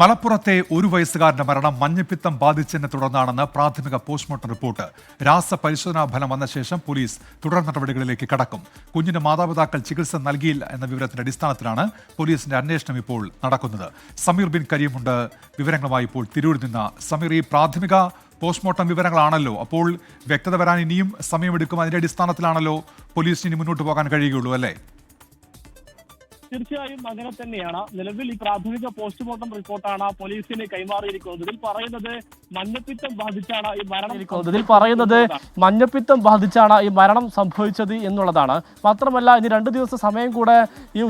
മലപ്പുറത്തെ ഒരു വയസ്സുകാരന്റെ മരണം മഞ്ഞപ്പിത്തം ബാധിച്ചതിനെ തുടർന്നാണെന്ന് പ്രാഥമിക പോസ്റ്റ്മോർട്ടം റിപ്പോർട്ട്. രാസപരിശോധനാ ഫലം വന്ന ശേഷം പോലീസ് തുടർ നടപടികളിലേക്ക് കടക്കും. കുഞ്ഞിന് മാതാപിതാക്കൾ ചികിത്സ നൽകിയില്ല എന്ന വിവരത്തിന്റെ അടിസ്ഥാനത്തിലാണ് പോലീസിന്റെ അന്വേഷണം ഇപ്പോൾ നടക്കുന്നത്. സമീർ ബിൻ കരീമുണ്ട് വിവരങ്ങളുമായി ഇപ്പോൾ തിരൂരിൽ നിന്ന് സമീർ ഈ പ്രാഥമിക പോസ്റ്റ്മോർട്ടം വിവരങ്ങളാണല്ലോ. അപ്പോൾ വ്യക്തത വരാൻ ഇനിയും സമയമെടുക്കും അതിന്റെ അടിസ്ഥാനത്തിലാണല്ലോ പോലീസിന് ഇനി മുന്നോട്ട് പോകാൻ കഴിയുകയുള്ളൂ അല്ലേ? തീർച്ചയായും അങ്ങനെ തന്നെയാണ്. നിലവിൽ ഈ പ്രാഥമിക പോസ്റ്റ്മോർട്ടം റിപ്പോർട്ടാണ് പോലീസിന് കൈമാറിയിരിക്കുന്നത്. ഇതിൽ പറയുന്നത് മഞ്ഞപ്പിത്തം ബാധിച്ചാണ് ഈ മരണം ഇരിക്കുന്നത്. ഇതിൽ പറയുന്നത് മഞ്ഞപ്പിത്തം ബാധിച്ചാണ് ഈ മരണം സംഭവിച്ചത് എന്നുള്ളതാണ്. മാത്രമല്ല ഇനി രണ്ട് ദിവസം സമയം കൂടെ ഈ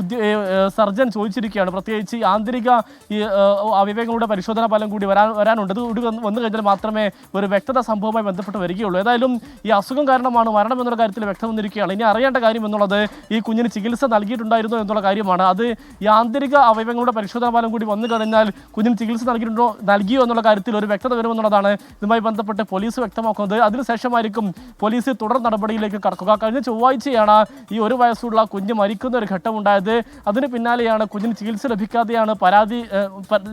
സർജൻ ചോദിച്ചിരിക്കുകയാണ്. പ്രത്യേകിച്ച് ഈ ആന്തരിക ഈ അവയവങ്ങളുടെ പരിശോധനാ ഫലം കൂടി വരാൻ വരാനുണ്ട്. ഇത് കൂടി വന്ന് കഴിഞ്ഞാൽ മാത്രമേ ഒരു വ്യക്തത സംഭവവുമായി ബന്ധപ്പെട്ട് വരികയുള്ളൂ. ഏതായാലും ഈ അസുഖം കാരണമാണ് മരണം എന്നുള്ള കാര്യത്തിൽ വ്യക്തം വന്നിരിക്കുകയാണ് ഇനി അറിയേണ്ട കാര്യം എന്നുള്ളത് ഈ കുഞ്ഞിന് ചികിത്സ നൽകിയിട്ടുണ്ടായിരുന്നു എന്നുള്ള കാര്യമാണ് അത് യാന്ത്രിക അവയവങ്ങളുടെ പരിശോധന ഫലം കൂടി വന്നു കഴിഞ്ഞാൽ കുഞ്ഞിന് ചികിത്സ നൽകിയിട്ടുണ്ടോ നൽകിയോ എന്നുള്ള കാര്യത്തിൽ ഒരു വ്യക്തത വരുമെന്നുള്ളതാണ് ഇതുമായി ബന്ധപ്പെട്ട് പോലീസ് വ്യക്തമാക്കുന്നത്. അതിനുശേഷമായിരിക്കും പോലീസ് തുടർ നടപടിയിലേക്ക് കടക്കുക. കഴിഞ്ഞ ചൊവ്വാഴ്ചയാണ് ഈ ഒരു വയസ്സുള്ള കുഞ്ഞ് മരിക്കുന്ന ഒരു ഘട്ടം ഉണ്ടായത് അതിന് പിന്നാലെയാണ് കുഞ്ഞിന് ചികിത്സ ലഭിക്കാതെയാണ് പരാതി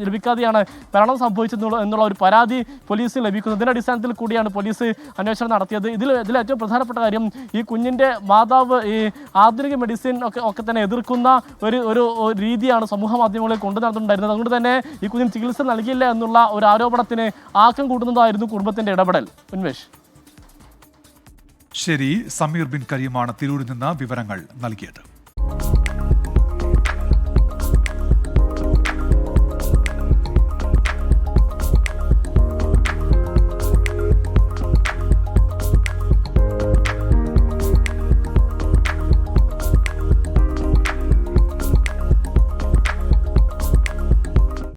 ലഭിക്കാതെയാണ് മരണം സംഭവിച്ചെന്നുള്ള എന്നുള്ള ഒരു പരാതി പോലീസിന് ലഭിക്കുന്നത്. ഇതിന്റെ അടിസ്ഥാനത്തിൽ കൂടിയാണ് പോലീസ് അന്വേഷണം നടത്തിയത്. ഇതിൽ ഇതിൽ ഏറ്റവും പ്രധാനപ്പെട്ട കാര്യം ഈ കുഞ്ഞിന്റെ മാതാവ് ഈ ആധുനിക മെഡിസിൻ ഒക്കെ ഒക്കെ തന്നെ എതിർക്കുന്ന ഒരു ഒരു രീതിയാണ് സമൂഹ മാധ്യമങ്ങളിൽ കൊണ്ടു നടത്തുന്നുണ്ടായിരുന്നത് അതുകൊണ്ട് തന്നെ ഈ കുഞ്ഞിന് ചികിത്സ നൽകിയില്ല എന്നുള്ള ഒരു ആരോപണത്തിന് ആക്കം കൂട്ടുന്നതായിരുന്നു കുടുംബത്തിന്റെ ഇടപെടൽ. ഉന്മേഷ്. ശരി സമീർ ബിൻ കരീമാണ് തിരൂരിൽ നിന്ന് വിവരങ്ങൾ നൽകിയത്.